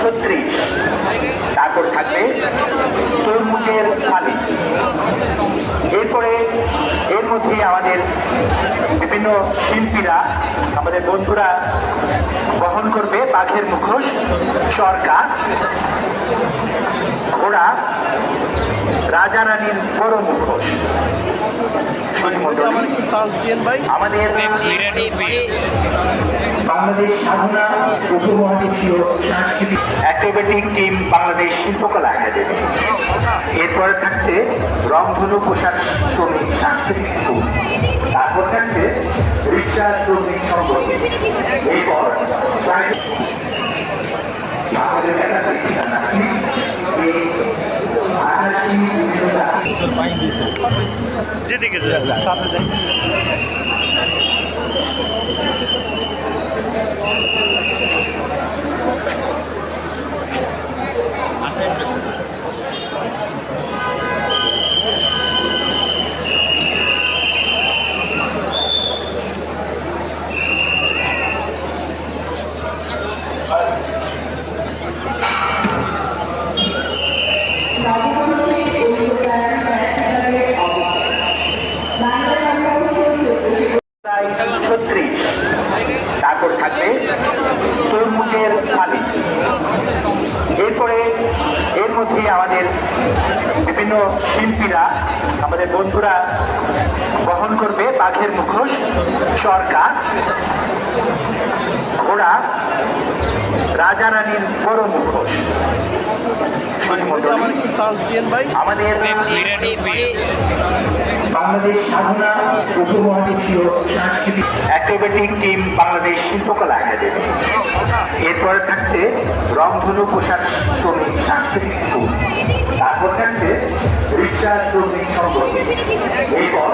ছত্রিশ। তারপর থাকবে তরমুজের থালি এরপরে এর মধ্যে আমাদের বিভিন্ন শিল্পীরা আমাদের বন্ধুরা বহন করবে বাঘের মুখোশ চরকা ঘোড়া রাজা রানীর বড় মুখোশ। আমাদের বাংলাদেশ সাধনা উপমহাদেশীয় সাংস্কৃতিক অ্যাক্রোবেটিক টিম বাংলাদেশ শিল্পকলা একাডেমি। এরপরে থাকছে রংধনু পোশাক শ্রমিক সাংস্কৃতিক স্কুল তারপর থাকছে রিক্সা শ্রমিক সংগঠন। এরপর আমাদের ঠিকানা যেদিকে সামনে ছত্রিশ। তারপর থাকবে তরমুজের থালি এরপরে এর মধ্যে আমাদের বিভিন্ন শিল্পীরা আমাদের বন্ধুরা বহন করবে বাঘের মুখোশ সরকার ঘোড়া রাজা রানীর বড় মুখোশ। আমাদের বাংলাদেশ সাধনা উপমহাদেশীয় সাংস্কৃতিক অ্যাক্রোবেটিক টিম বাংলাদেশ শিল্পকলা এরপরে থাকছে রংধনু পোশাক শ্রমিক সাংস্কৃতিক স্কুল। তারপর থাকছে রিক্সা শ্রমিক সংগঠন। এরপর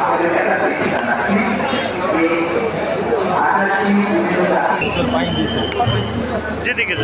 আমাদের এলাকার ঠিকানা যেদিকে